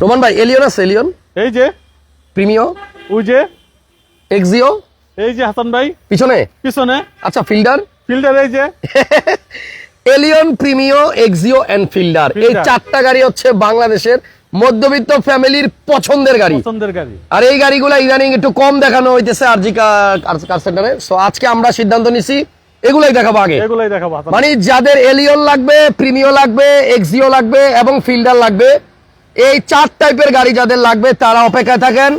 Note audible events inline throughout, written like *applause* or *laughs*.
Roman ভাই Allion আছে Allion? এই যে। প্রিমিও? ওই যে। এক্সিও? এই যে হাসান ভাই। পিছনে? পিছনে। আচ্ছা ফিল্ডার? ফিল্টার এই যে। Allion Premio Axio and Fielder. এই চারটা গাড়ি হচ্ছে বাংলাদেশের মধ্যবিত্ত ফ্যামিলির পছন্দের গাড়ি। পছন্দের গাড়ি। আর এই গাড়িগুলো ইদানিং একটু কম দেখানো হইতেছে আরজি কার সেন্টারে সো আজকে আমরা সিদ্ধান্ত নিছি এগুলাই দেখাবো আগে। এগুলাই দেখাবো মানে যাদের এলিয়ন লাগবে প্রিমিও লাগবে এক্সিও লাগবে এবং ফিল্ডার লাগবে এই চার টাইপের গাড়ি যাদের লাগবে তারা অপেক্ষায় থাকেন।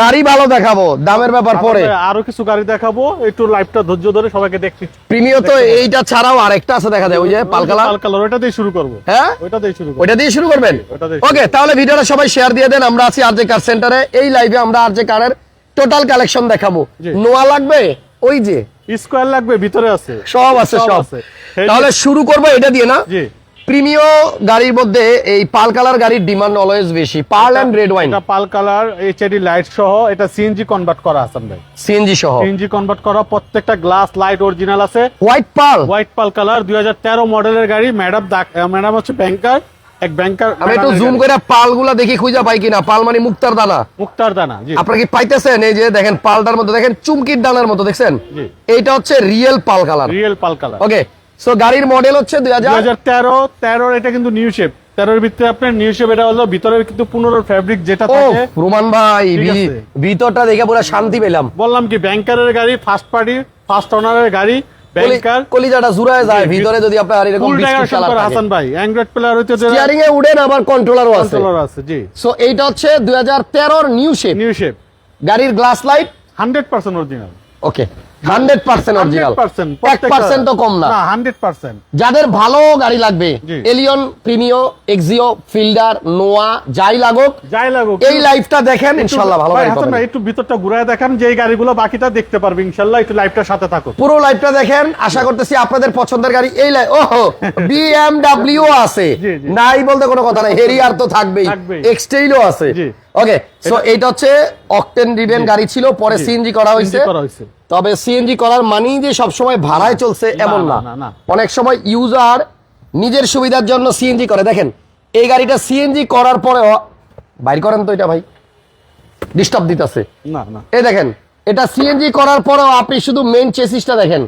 গাড়ি ভালো দেখাবো দামের ব্যাপার পরে। আরও কিছু গাড়ি দেখাবো একটু লাইভটা ধৈর্য ধরে সবাইকে দেখতে। প্রিমিও তো এইটা ছাড়াও আরেকটা আছে দেখা যায় ওই যে পালকালা পাল কালার ওইটা দিয়ে শুরু করব। হ্যাঁ? ওইটা দিয়ে শুরু করব। ওইটা দিয়ে শুরু করবেন? ওকে তাহলে ভিডিওটা সবাই শেয়ার দিয়ে দেন আমরা আছি আরজে কার সেন্টারে এই লাইভে আমরা আরজে কারের টোটাল কালেকশন দেখাবো। নোয়া লাগবে? ওই যে। স্কোয়ার লাগবে ভিতরে আছে। সব আছে সব সব। আছে। তাহলে শুরু করব এটা দিয়ে না? জি। প্রিমিয় গাড়ির মধ্যে এই পাল কালার গাড়ির ডিমান্ড অলওয়েজ বেশি। Pearl and red wine. এটা পাল কালার এইচডি লাইট সহ এটা সিএনজি কনভার্ট করা হাসান ভাই সিএনজি সহ। সিএনজি কনভার্ট করা প্রত্যেকটা গ্লাস লাইট অরিজিনাল আছে। White pearl white pearl colour দুই মডেলের গাড়ি ম্যাডাম ম্যাডাম হচ্ছে ব্যাংকার এক ব্যাংকার আমি একটু জুম করে পালগুলা দেখি খুঁজে পাই কিনা। পাল মানে মুক্তার দানা। মুক্তার দানা জি। আপনারা কি পাইতেছেন? এই যে দেখেন পালটার মধ্যে দেখেন চুমকির দানার মতো দেখছেন? জি। এইটা হচ্ছে real pearl colour real pearl colour okay so গাড়ির মডেল হচ্ছে দুই হাজার তেরো তেরোর এটা কিন্তু নিউ শেপ তেরোর ভিতরে আপনার নিউ শেপ এটা হলো ভিতরের কিন্তু ফ্যাব্রিক যেটা থাকে। রোমান ভাই। ভিতরটা দেখে পুরো শান্তি পেলাম। বললাম কি ব্যাংকারের গাড়ি ফার্স্ট পার্টি ফার্স্ট ওনারের গাড়ি ব্যাংকার কলিজাটা জুড়ায় যায় ভিতরে যদি আপনার এরকম হাসান ভাই অ্যান্ড্রয়েড প্লেয়ার হইতে স্টিয়ারিং এ উডেন আবার কন্ট্রোলারও আছে। কন্ট্রোলার আছে জি। সো এইটা হচ্ছে দুই হাজার তেরোর নিউ শেপ নিউ শেপ গাড়ির glass light hundred percent original okay hundred percent original. এক পার্সেন্ট তো কম না। Hundred percent. যাদের ভালো গাড়ি লাগবে Allion Premio Axio Fielder Noah যাই লাগুক যাই লাগুক এই লাইফটা দেখেন ইনশাল্লাহ ভালো ভাই, গাড়ি পাবেন। একটু ভিতরটা ঘুরায় দেখান যে গাড়িগুলো বাকিটা দেখতে পারবে ইনশাল্লাহ একটু লাইভটার সাথে থাকো পুরো লাইভটা দেখেন আশা করতেছি আপনাদের পছন্দের গাড়ি এই লাই ওহো *laughs* বিএমডব্লিউ আছে। নাই বলতে কোনো কথা নাই *laughs* হেরিয়ার তো থাকবেই। এক্সটেইলও আছে। জি। ওকে সো এইটা হচ্ছে অকটেন গাড়ি ছিল পরে সিএনজি করা হয়েছে। তবে সিএনজি করার মানেই যে সবসময় ভাড়ায় চলছে এমন না। অনেক সময় ইউজার নিজের সুবিধার জন্য সিএনজি করে। দেখেন এই গাড়িটা সিএনজি করার পরেও বাইর করেন তো এটা ভাই। ডিস্টার্ব দিতেছে। না না। এই দেখেন এটা সিএনজি করার পরেও আপনি শুধু মেইন চেসিসটা দেখেন।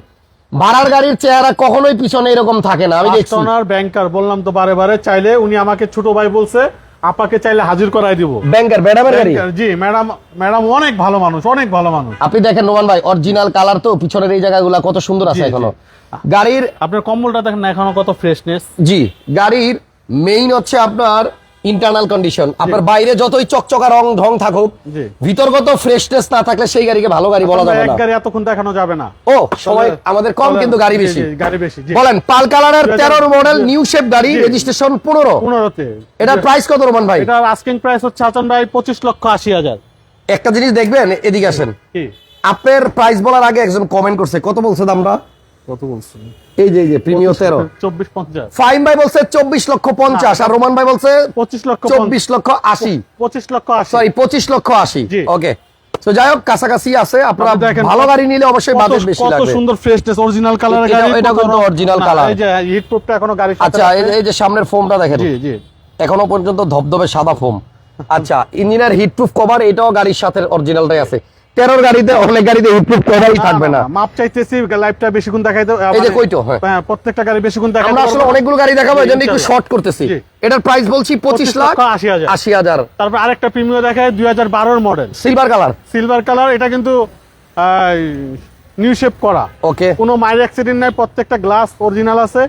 ভাড়ার গাড়ির চেহারা কখনোই পিছনে এরকম থাকে না আমি দেখছি। ব্যাংকার বললাম তো বারে বারে চাইলে উনি আমাকে ছোট ভাই বলছে আপাকে চাইলে হাজির করাই দিব। ব্যাংকের ম্যাডামের গাড়ি? জি ম্যাডাম ম্যাডাম অনেক ভালো মানুষ অনেক ভালো মানুষ। আপনি দেখেন নোমান ভাই অরিজিনাল কালার তো পিছনের এই জায়গাগুলো কত সুন্দর আছে। এখনও। গাড়ির আপনার কম্বলটা দেখেন না এখনও কত ফ্রেশনেস জি গাড়ির মেইন হচ্ছে আপনার ইন্টারনাল কন্ডিশন আপনার বাইরে যতই চকচকা রং ঢং থাকুক ভিতরগত ফ্রেশনেস না থাকলে সেই গাড়িকে ভালো গাড়ি বলা যাবে এক না। গাড়ি এতক্ষণ দেখানো যাবে না। ও সময় আমাদের কম কিন্তু গাড়ি বেশি। গাড়ি বেশি জি। বলেন পাল কালারের দুই হাজার- তেরোর মডেল নিউ শেপ গাড়ি। রেজিস্ট্রেশন পনেরো। পনেরোতে। এটার প্রাইস কত রোমান ভাই? এটার আস্কিং প্রাইস হচ্ছে হাসান ভাই পঁচিশ লক্ষ আশি হাজার। একটা জিনিস দেখবেন এদিকে আসেন। কি? আপনার প্রাইস বলার আগে একজন কমেন্ট করছে কত বলছে দামটা? কত বলছেন? এই যে এই যে প্রিমিয় তেরো। চব্বিশ পঞ্চাশ ফাইম ভাই বলছে চব্বিশ লক্ষ পঞ্চাশ আর রোমান ভাই বলছে পঁচিশ লক্ষ চব্বিশ লক্ষ আশি। পঁচিশ লক্ষ আশি। সরি পঁচিশ লক্ষ আশি। জি। ওকে তো যাই হোক কাছাকাছি আছে। আপনারা ভালো গাড়ি নিলে অবশ্যই বাজেট বেশি কত সুন্দর ফ্রেশনেস অরিজিনাল কালারের গাড়ি এটা কিন্তু রকম- original এই যে হিট প্রুফটা এখনও গাড়ি আচ্ছা এই যে- এই যে সামনের ফোমটা দেখেন। জি জি। এখনও পর্যন্ত ধবধবে সাদা ফোম। আচ্ছা ইঞ্জিনের হিট প্রুফ কভার এটাও গাড়ির সাথে অরিজিনালটাই আছে। তেরোর গাড়িতে অনেক গাড়িতে হিট প্রুফ কভারই থাকবে না মাপ চাইতেছি বেশিক্ষণ দেখাইতে এই যে কইটো, হ্যাঁ। প্রত্যেকটা গাড়ি বেশিক্ষণ আমরা আসলে অনেকগুলো গাড়ি দেখাবো এই জন্য একটু শর্ট করতেছি। এটার প্রাইস বলছি পঁচিশ 25 লাখ লক্ষ আশি হাজার। আশি হাজার। তারপর আরেকটা প্রিমিয়ার দেখায় দুই হাজার বারোর model silver colour silver colour এটা কিন্তু নিউ শেপ করা। ওকে কোনো মাইল অ্যাক্সিডেন্ট নাই প্রত্যেকটা গ্লাস অরিজিনাল আছে।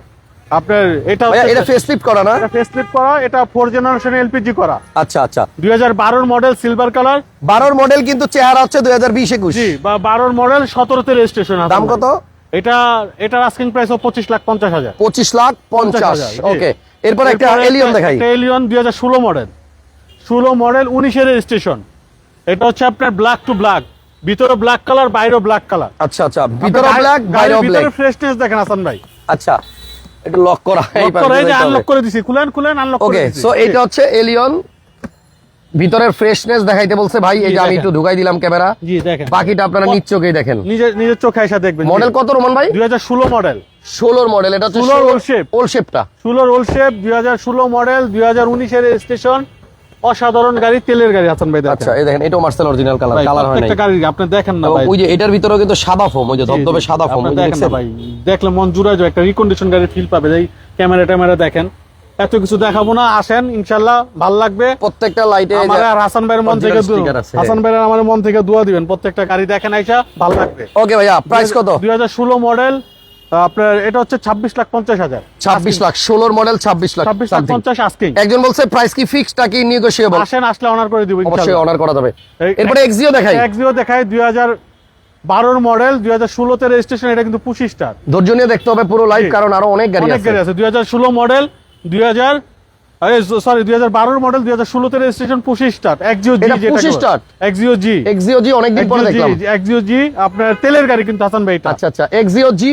আপনার এটা এটা ফেস লিফট করা না? ফেসলিপ করা এটা ফোর জেনারেশন এলপিজি করা। আচ্ছা আচ্ছা। দুই হাজার মডেল সিলভার কালার বারোর মডেল কিন্তু চেহারা হচ্ছে দুই হাজার বিশ একুশ। জি বা বারোর মডেল সতেরোতে রেজিস্ট্রেশন দাম কত? এটা এটার আস্কিং প্রাইস পঁচিশ লাখ পঞ্চাশ হাজার। পঁচিশ লাখ পঞ্চাশ ওকে এরপর একটা এলিয়ন দেখাই। এলিয়ন দুই হাজার ষোলো মডেল ষোলো মডেল উনিশের রেজিস্ট্রেশন এটা হচ্ছে আপনার ব্ল্যাক টু ব্ল্যাক ভিতরে ব্ল্যাক কালার বাইরে ব্ল্যাক কালার আচ্ছা আচ্ছা। ভিতরে ব্ল্যাক বাইরে ব্ল্যাক ফ্রেশনেস দেখেন হাসান ভাই। আচ্ছা। একটু লক করা Lock করে এই যে আনলক করে দিছি। খুলেন খুলেন আনলক করে ওকে সো এটা হচ্ছে এলিয়ন ভিতরের ফ্রেশনেস দেখাইতে বলছে ভাই এই যে আমি একটু ঢুকাই দিলাম ক্যামেরা। জি দেখেন। বাকিটা আপনারা নিজ চোখেই দেখেন। নিজের নিজের চোখে এসে দেখবেন। মডেল কত রোমান ভাই? দুই হাজার ষোলো মডেল ষোলোর মডেল এটা হচ্ছে 16 old শেপ ওল শেপটা ষোলো রোল শেপ দুই হাজার ষোলো মডেল দুই হাজার উনিশের রেজিস্ট্রেশন অসাধারণ গাড়ি তেলের গাড়ি হাসান ভাই আচ্ছা এই দেখেন এটাও মার্সেল অরিজিনাল কালার কালার হয় প্রত্যেকটা গাড়ি আপনি দেখেন না ভাই। ওই যে এটার ভিতরেও কিন্তু সাদা ফোম ওই যে ধবধবে সাদা ফোম দেখেন ভাই। দেখলে মন জুড়ে যায় একটা রিকন্ডিশন গাড়ির ফিল পাবে। এই ক্যামেরা ট্যামেরা দেখেন। এত কিছু দেখাবো না আসেন ইনশাল্লাহ ভালো লাগবে। প্রত্যেকটা লাইটে আমার আর হাসান ভাইয়ের মন থেকে। হাসান ভাইয়ের আমার মন থেকে দোয়া দিবেন প্রত্যেকটা গাড়ি দেখেন আইসা ভালো লাগবে। ওকে ভাইয়া প্রাইস কত? দুই হাজার ষোলো মডেল আপনার এটা হচ্ছে ছাব্বিশ লাখ পঞ্চাশ হাজার। ছাব্বিশ লাখ ষোলোর মডেল ছাব্বিশ লাখ ছাব্বিশ লাখ something। পঞ্চাশ আস্কিং। একজন বলছে প্রাইস কি ফিক্সড নাকি নেগোশিয়েবল আসেন আসলে অনার করে দিব অবশ্যই অনার করা যাবে। এরপরে এক্সিও দেখাই। এক্সিও হাজার বারোর মডেল দুই হাজার ষোলোতে রেজিস্ট্রেশন এটা কিন্তু পঁচিশ স্টার ধৈর্য নিয়ে দেখতে হবে পুরো লাইভ কারণ আরও অনেক গাড়ি অনেক গাড়ি আছে। দুই হাজার ষোলো মডেল দুই হাজার সরি দুই হাজার বারোর মডেল দুই হাজার ষোলোতে রেজিস্ট্রেশন পঁচিশ স্টার এক্সিও জি এটা 25 start? এক্সিও জি। এক্সিও জি অনেকদিন পরে দেখলাম। এক্সিও জি আপনার তেলের গাড়ি কিন্তু হাসান ভাই আচ্ছা আচ্ছা এক্সিও জি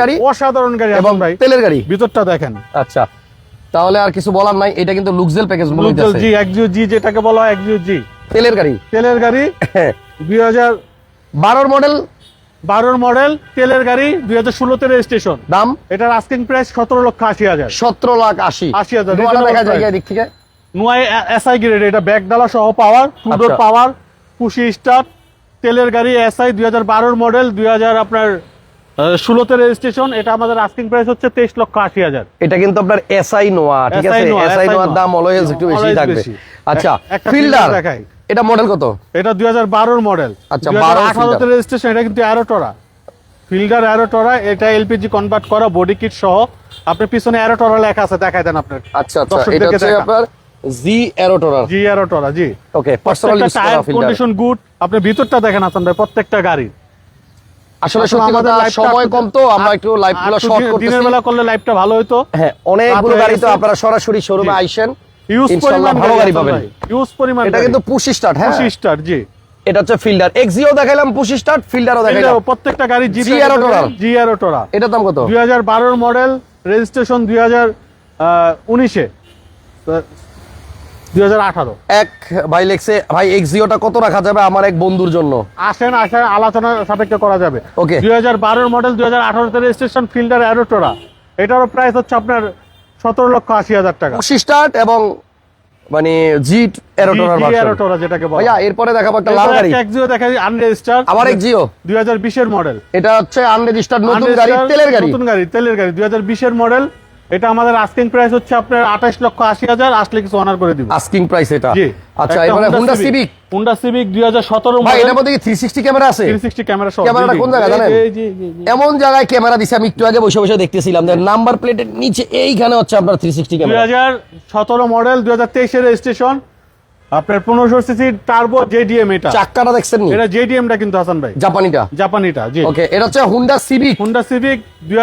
গাড়ি অসাধারণ গাড়ি এবং ভাই। তেলের গাড়ি। ভিতরটা দেখেন। আচ্ছা তাহলে আর কিছু বলার নাই এটা কিন্তু লুকজেল প্যাকেজ মনে লুকজেল জি এক্সিও জি যেটাকে বলা হয় এক্সিও জি। তেলের গাড়ি। তেলের গাড়ি হ্যাঁ। দুই হাজার বারোর মডেল বারোর মডেল তেলের গাড়ি দুই হাজার ষোলোতে রেজিস্ট্রেশন। দাম? এটার আস্কিং প্রাইস সতেরো লক্ষ আশি হাজার। সতেরো লাখ আশি। 80,000 দোয়াটা reasonable দেখা যায় price। এদিক থেকে? নুয়াই এসআই গ্রেড এটা ব্যাক ডালা সহ পাওয়ার টু ডোর আচ্ছা। পাওয়ার পুশি স্টার তেলের গাড়ি এসআই দুই হাজার বারোর মডেল দুই হাজার আপনার ষোলোতে রেজিস্ট্রেশন এটা আমাদের আস্কিং প্রাইস হচ্ছে তেইশ লক্ষ আশি হাজার। এটা কিন্তু আপনার এসআই নোয়া ঠিক আছে? নোয়া, এসআই নোয়ার দাম অলওয়েজ একটু বেশি থাকবে। আচ্ছা ফিল্ডার দেখাই। এটা মডেল কত? এটা দুই হাজার বারোর মডেল আচ্ছা, দুই হাজার 12 আঠারোতে Fielder। রেজিস্ট্রেশন এটা কিন্তু aero tourer Fielder aero tourer এটা এলপিজি কনভার্ট করা বডি কিট সহ। আপনার পিছনে অ্যারোটরা লেখা আছে দেখাই দেন আপনার। আচ্ছা আচ্ছা এটা হচ্ছে আপনার জি এরোটোরার জি অ্যারোটরা জি। ওকে পার্সোনাল ইউজ করা ফিল্ডার কন্ডিশন গুড আপনি ভিতরটা দেখেন আসান ভাই প্রত্যেকটা গাড়ি। আসলে সত্যি আমাদের কথা সময় কম তো আমরা একটু লাইভগুলো আর একটু শর্ট করতেছি। দিনের বেলা করলে লাইভটা ভালো হতো হ্যাঁ অনেকগুলো গাড়ি তো আপনারা সরাসরি শোরুমে আইসেন। ইউজ পরিমাণ ভালো গাড়ি পাবেন। ইউজ পরিমাণ এটা কিন্তু পুশ স্টার্ট হ্যাঁ? স্টার জি। এটা হচ্ছে ফিল্ডার এক্সিও দেখাইলাম পুশ স্টার্ট ফিল্ডারও দেখাইলাম। প্রত্যেকটা গাড়ি জি G Aerotora। জি অ্যারোটরা এটার দাম কত? মডেল রেজিস্ট্রেশন এক ভাই লেখছে ভাই এক্সিওটা কত রাখা যাবে আমার এক বন্ধুর জন্য? আসেন আসেন আলোচনা সাপেক্ষে করা যাবে. দুই হাজার বারোর মডেল দুই হাজার আঠারোতে রেজিস্ট্রেশন ফিল্ডার অ্যারোটোরা এটারও প্রাইস হচ্ছে আপনার সতেরো লক্ষ আশি হাজার টাকা। স্টার্ট এবং মানে জি এরোটোরার এরোটোরা যেটাকে বলে ভাইয়া এরপরে দেখাবো একটা লাল গাড়ি। এক্সিও দেখাই আনরেজিস্টার্ড আবার এক্সিও দুই হাজার বিশের মডেল এটা হচ্ছে আনরেজিস্টার্ড নতুন গাড়ি তেলের গাড়ি। নতুন গাড়ি তেলের গাড়ি দুই হাজার বিশের মডেল এটা আমাদের আস্কিং প্রাইস হচ্ছে আপনার আঠাশ লক্ষ আশি হাজার আসলে কিছু অনার করে দিব। আস্কিং প্রাইস এটা? জি। আচ্ছা এবারে সিভিক দুই হাজার সতেরো ভাই মডেল এটার মধ্যে কি 360 ক্যামেরা আছে? থ্রি সিক্সটি ক্যামেরা সহ। ক্যামেরাটা। কোন জায়গায় জানেন? এমন জায়গায় ক্যামেরা দিছে আমি একটু আগে বসে বসে দেখতেছিলাম। যে নাম্বার প্লেটের নিচে এইখানে হচ্ছে আপনার 360 দুই ক্যামেরা হাজার সতেরো মডেল দুই হাজার তেইশের রেজিস্ট্রেশন আপনার পনেরোশো সিসি টার্বো জেডিএম এটা। চাক্কাটা দেখছেন এটা জেডিএমটা কিন্তু হাসান ভাই। জাপানিটা? জাপানিটা জি। ওকে এটা হচ্ছে হুন্ডা সিভিক হুন্ডা সিভিক দুই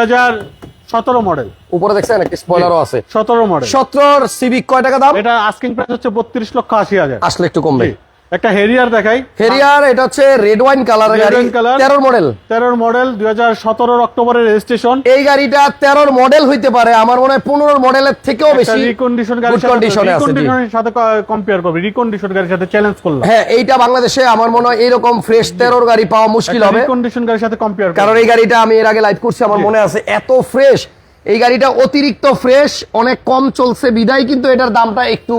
হাজার সতেরো মডেল উপরে দেখছেন একটা স্পয়লারও আছে? সতেরো মডেল 17 সিভিক কয় টাকা দাম? এটা আস্কিং প্রাইস হচ্ছে বত্রিশ লক্ষ আশি হাজার। আসলে একটু কমবে। একটা হেরিয়ার দেখাই। হেরিয়ার এটা হচ্ছে রেড ওয়াইন Red গাড়ি 13 মডেল তেরোর মডেল দুই হাজার সতেরোর অক্টোবরের রেজিস্ট্রেশন এই গাড়িটা 13 মডেল হইতে পারে আমার মনে হয় 15 মডেলের থেকেও বেশি রিকন্ডিশন গাড়ির আছে, রিকন্ডিশনের সাথে কম্পেয়ার করবে রিকন্ডিশন গাড়ির সাথে চ্যালেঞ্জ করলাম। হ্যাঁ এইটা বাংলাদেশে আমার মনে হয় এরকম ফ্রেশ 13 গাড়ি পাওয়া মুশকিল হবে। রিকন্ডিশন গাড়ির সাথে কম্পেয়ার কারণ এই গাড়িটা আমি এর আগে লাইভ করছি আমার মনে আছে এত ফ্রেশ এই গাড়িটা অতিরিক্ত ফ্রেশ অনেক কম চলছে বিদায় কিন্তু এটার দামটা একটু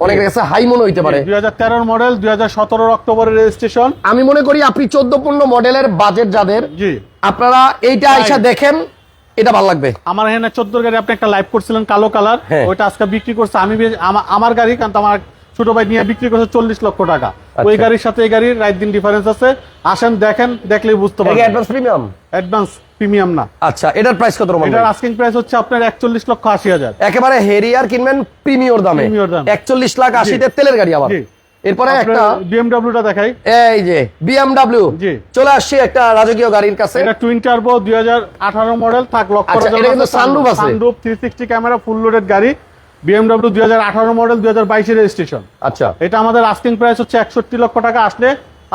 অনেকের কাছে হাই মনে হইতে পারে। দুই হাজার মডেল দুই হাজার অক্টোবরের রেজিস্ট্রেশন আমি মনে করি আপনি চোদ্দ পনেরো মডেলের বাজেট যাদের জি। আপনারা এইটা আইসা দেখেন এটা ভালো লাগবে। আমার এখানে চোদ্দ গাড়ি আপনি একটা লাইভ করছিলেন কালো কালার হ্যাঁ। ওইটা আজকে বিক্রি করছে। আমি আমার গাড়ি কারণ আমার ছোট ভাই নিয়ে বিক্রি করছে চল্লিশ লক্ষ টাকা। ওই আচ্ছা। গাড়ির সাথে এই গাড়ির রাইট দিন ডিফারেন্স আছে। আসেন দেখেন দেখলেই বুঝতে পারবেন। অ্যাডভান্স প্রিমিয়াম অ্যাডভান্স প্রিমিয়াম না। আচ্ছা এটার প্রাইস কত রকম এটার আস্কিং প্রাইস হচ্ছে আপনার একচল্লিশ লক্ষ আশি হাজার। একেবারে হেরিয়ার কিনবেন প্রিমিয়র দামে। Premier দামে। একচল্লিশ লাখ আশিতে তেলের গাড়ি আবার। এরপরে একটা বিএমডব্লিউটা দেখাই। এই যে বিএমডাব্লিউ জি। চলে আসছে একটা রাজকীয় গাড়ির কাছে। এটা টুইন টার্বো দুই হাজার আঠারো মডেল থাক আচ্ছা, এটা কিন্তু sunroof আছে। Sunroof three sixty camera full loaded গাড়ি। বিএমডব্লিউ দুই হাজার আঠারো মডেল দুই হাজার বাইশের রেজিস্ট্রেশন আচ্ছা। এটা আমাদের আস্কিং প্রাইস হচ্ছে একষট্টি লক্ষ টাকা আসলে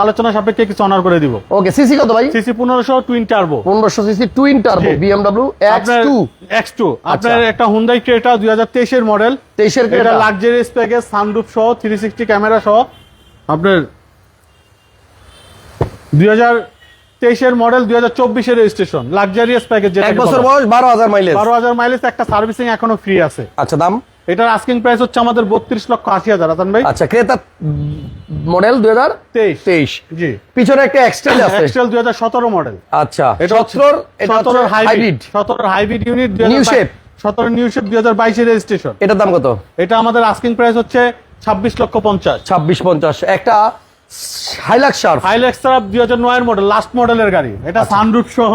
আলোচনা সাপেক্ষে কিছু অনার করে দিব। ওকে সিসি কত ভাই? সিসি পনেরোশো টুইন টার্বো পনেরোশো CC twin turbo. BMW X two X two আপনার। একটা হুন্দাই ক্রেটা দুই হাজার তেইশের মডেল তেইশের ক্রেটা লাক্সারিয়াস প্যাকেজ সানরুফ সহ থ্রি সিক্সটি ক্যামেরা সহ। আপনার দুই হাজার তেইশের মডেল দুই হাজার চব্বিশের রেজিস্ট্রেশন লাক্সারিয়াস প্যাকেজ এক বছর বয়স বারো হাজার মাইলেজ বারো হাজার মাইলেজ একটা সার্ভিসিং এখনও ফ্রি আছে। আচ্ছা দাম? এটার আস্কিং প্রাইস হচ্ছে আমাদের বত্রিশ লক্ষ আশি হাজার হাসান ভাই। আচ্ছা ক্রেতা মডেল দুই হাজার? তেইশ। তেইশ। জি। পিছনে একটা এক্সটেন্ড আছে। এক্সেল দুই হাজার সতেরো মডেল আচ্ছা সতেরোর সতেরোর হাইব্রিড সতেরোর হাইব্রিড ইউনিট shape। সতেরো নিউ শেপ দুই হাজার বাইশের রেজিস্ট্রেশন এটার দাম কত? এটা আমাদের আস্কিং প্রাইস হচ্ছে ছাব্বিশ লক্ষ পঞ্চাশ। ছাব্বিশ পঞ্চাশ। একটা হাইলাক্স শার্প হাইলেক্স দুই হাজার নয়ের মডেল লাস্ট মডেলের গাড়ি। এটা সানরুফ সহ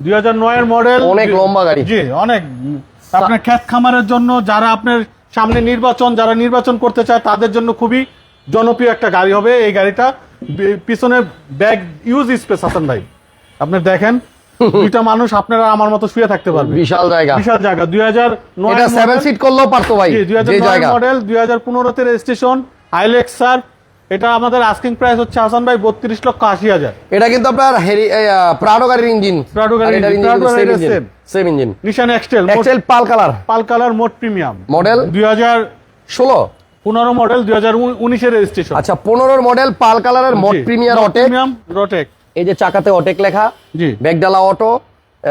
দুই হাজার নয়ের মডেল আচ্ছা। অনেক লম্বা গাড়ি। জি অনেক। আপনার ক্ষেত খামারের জন্য যারা আপনার সামনে নির্বাচন যারা নির্বাচন করতে চায় তাদের জন্য খুবই জনপ্রিয় একটা গাড়ি হবে এই গাড়িটা। পিছনে ব্যাগ ইউজ স্পেস হাসান ভাই। আপনি দেখেন *laughs* দুইটা মানুষ আপনারা আমার মতো শুয়ে থাকতে পারবে। বিশাল জায়গা। বিশাল জায়গা। দুই হাজার সেভেন সিট করলেও পারতো ভাই দুই হাজার মডেল দুই হাজার পনেরোতে রেজিস্ট্রেশন হাইলেক্স স্যার এটা আমাদের আস্কিং প্রাইস হচ্ছে হাসান ভাই বত্রিশ লক্ষ আশি হাজার। এটা কিন্তু আপনার হেরি প্রাডো গাড়ির ইঞ্জিন Prado গাড়ির engine same engine Nissan X Trail excel pearl colour. Pearl colour মোট প্রিমিয়াম মডেল দুই হাজার ষোলো। পনেরো মডেল দুই হাজার উনিশের রেজিস্ট্রেশন আচ্ছা পনেরোর মডেল পাল কালারের মোট প্রিমিয়ার অটেক প্রিমিয়াম রটেক এই যে চাকাতে অটেক লেখা। জি। ব্যাগডালা অটো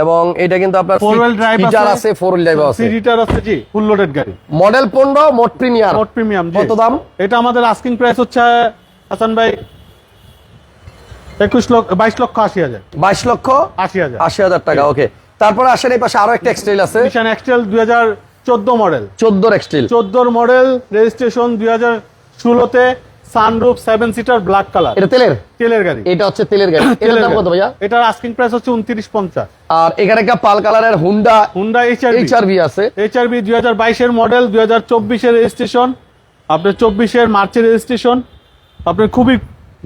এবং এটা কিন্তু আপনার ফোর হুইল ড্রাইভ আছে। ফোর হুইল ড্রাইভ আছে। সিরিটার আছে জি ফুল লোডেড গাড়ি। মডেল পনেরো মোট প্রিমিয়ার মোট প্রিমিয়াম কত দাম? এটা আমাদের আস্কিং প্রাইস হচ্ছে হাসান ভাই একুশ লক্ষ বাইশ লক্ষ আশি হাজার। বাইশ লক্ষ আশি হাজার। আশি হাজার টাকা ওকে তারপর আসেন এই পাশে আরও একটা এক্সটেল আছে। নিশান এক্সটেল দুই হাজার চোদ্দ মডেল চোদ্দোর এক্সটেল চোদ্দোর মডেল রেজিস্ট্রেশন দুই হাজার ষোলোতে। Sunroof seven seater black colour এটা তেলের? তেলের গাড়ি। এটা হচ্ছে তেলের গাড়ি। *coughs* এটার দাম কত ভাইয়া? এটার আস্কিং প্রাইস হচ্ছে উনত্রিশ পঞ্চাশ। আর এখানে একটা পাল কালারের হুন্ডা হুন্ডা এইচআরবি এইচআরভি আছে। এইচআরবি দুই হাজার বাইশের মডেল দুই হাজার চব্বিশের রেজিস্ট্রেশন আপনার চব্বিশের মার্চের রেজিস্ট্রেশন আপনার খুবই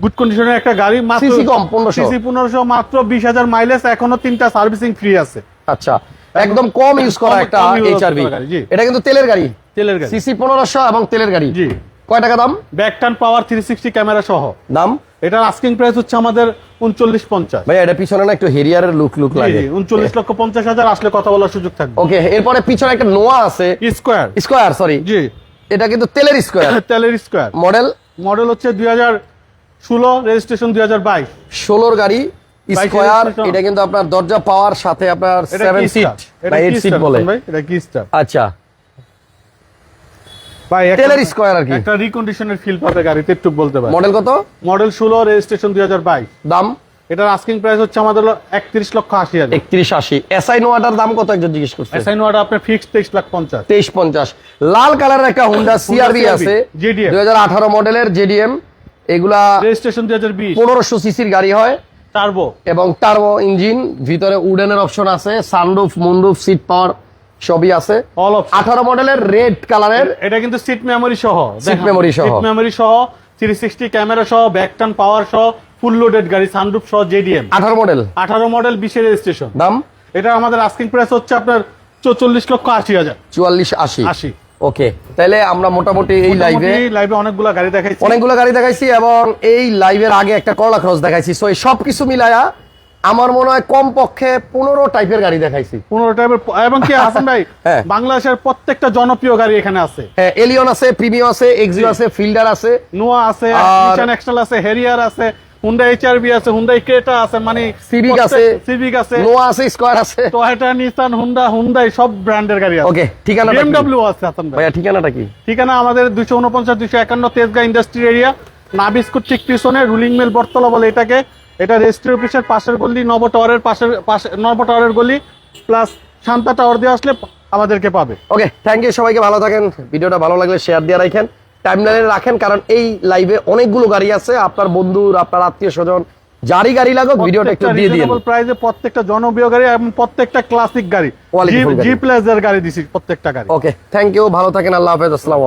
গুড কন্ডিশনের একটা গাড়ি মাত্র CC কম, 1500 সিসি পনেরোশো মাত্র বিশ হাজার মাইলেজ এখনও তিনটা সার্ভিসিং ফ্রি আছে। আচ্ছা একদম কম ইউজ করা একটা use এইচআরভি গাড়ি, এটা কিন্তু তেলের গাড়ি। তেলের গাড়ি। সিসি পনেরোশো এবং তেলের গাড়ি। জি। কয় টাকা দাম? Back turn power three sixty camera সহ। দাম? এটার আস্কিং প্রাইস হচ্ছে আমাদের উনচল্লিশ পঞ্চাশ। ভাইয়া এটা পিছনে না একটু হেরিয়ারের লুক লুক লাগে? উনচল্লিশ লক্ষ পঞ্চাশ হাজার আসলে কথা বলার সুযোগ থাকবে। ওকে এরপরে পিছনে একটা নোয়া আছে। স্কোয়ার স্কোয়ার সরি জি। এটা কিন্তু তেলের স্কোয়ার তেলের স্কোয়ার মডেল মডেল হচ্ছে দুই হাজার ষোলো রেজিস্ট্রেশন দুই হাজার বাইশ। ষোলোর গাড়ি স্কোয়ার এটা কিন্তু আপনার দরজা পাওয়ার সাথে আপনার সেভেন সিট এটা সিট বলে। ভাই এটা কি স্টার আচ্ছা। ভাই তেলের স্কোয়ার আর কি। একটা রিকন্ডিশনের ফিল পাবে গাড়িতে একটু বলতে পারি মডেল কত? মডেল ষোলো রেজিস্ট্রেশন দুই হাজার বাইশ। দাম? এটার আস্কিং প্রাইস হচ্ছে আমাদের একত্রিশ লক্ষ হাজার। এসআই নোয়াটার দাম কত একজন জিজ্ঞেস করছে? এসআই নোয়াটা আপনার ফিক্সড তেইশ লাখ পঞ্চাশ। তেইশ পঞ্চাশ। লাল কালারের একটা হুন্ডা সিআরবি CRV, আছে। JDM দুই হাজার আঠারো মডেলের জেডিএম এগুলা রেজিস্ট্রেশন সিসির গাড়ি হয়। টার্বো এবং টার্বো ইঞ্জিন ভিতরে উডেনের অপশন আছে। সানরুফ মুনরুফ সিট পাওয়ার সবই আছে। অল আঠারো মডেলের রেড কালারের এটা কিন্তু সিট মেমোরি সহ। Seat memory সহ। সিট মেমোরি সহ থ্রি সিক্সটি ক্যামেরা সহ ব্যাক টার্ন পাওয়ার সহ ফুল লোডেড গাড়ি সানরুফ সহ জেডিএম আঠারো মডেল। আঠারো মডেল বিশের রেজিস্ট্রেশন দাম? এটা আমাদের আস্কিং প্রাইস হচ্ছে আপনার চল্লিশ লক্ষ আশি হাজার। চুয়াল্লিশ আশি। আশি। ওকে। তাহলে আমরা মোটামুটি এই লাইভে লাইভে অনেকগুলো গাড়ি দেখাইছি। অনেকগুলো গাড়ি দেখাইছি এবং এই লাইভের আগে একটা করলা ক্রস দেখাইছি। সো এই সবকিছু মিলায়া আমার মনে হয় কম পক্ষে পনেরো টাইপের গাড়ি দেখাইছি। পনেরো টাইপের এবং কি *laughs* হাসান ভাই হ্যাঁ। বাংলাদেশের প্রত্যেকটা জনপ্রিয় গাড়ি এখানে আছে। হ্যাঁ এলিয়ন আছে প্রিমিও আছে এক্সিও আছে ফিল্ডার আছে। নোয়া আছে নিশান এক্সেল আছে হেরিয়ার আছে হুন্ডা এইচআরবি আছে হুন্ডাই ক্রেটা আছে মানে সিভিক আছে। সিভিক আছে। নোয়া আছে স্কোয়ার আছে। টয়োটা নিসান হুন্ডা হুন্ডাই সব ব্র্যান্ডের গাড়ি আছে। ওকে ঠিকানা বিএমডব্লিউ আছে হাসান ভাই। ভাইয়া ঠিকানাটা কি? ঠিকানা আমাদের দুইশো উনপঞ্চাশ দুইশো একান্ন তেজগাঁ ইন্ডাস্ট্রি এরিয়া। নাবিস্কুট ঠিক পিছনে রুলিং মিল বটতলা বলে এটাকে। এটা রেজিস্ট্রি অফিসের পাশের গলি নব টাওয়ারের পাশের পাশে নব টাওয়ারের গলি প্লাস শান্তা টাওয়ার দিয়ে আসলে আমাদেরকে পাবে। ওকে থ্যাংক ইউ সবাইকে ভালো থাকেন। ভিডিওটা ভালো লাগলে শেয়ার দিয়ে রাখেন। টাইমলাইনে রাখেন কারণ এই লাইভে অনেকগুলো গাড়ি আছে। আপনার বন্ধুর আপনার আত্মীয় স্বজন যারই গাড়ি লাগুক ভিডিওটা একটু দিয়ে দিন। প্রাইসে প্রত্যেকটা জনপ্রিয় গাড়ি এবং প্রত্যেকটা ক্লাসিক গাড়ি। জি প্লাস গাড়ি। দিছি প্রত্যেকটা গাড়ি। ওকে থ্যাংক ইউ ভালো থাকেন আল্লাহ হাফেজ আসসালাম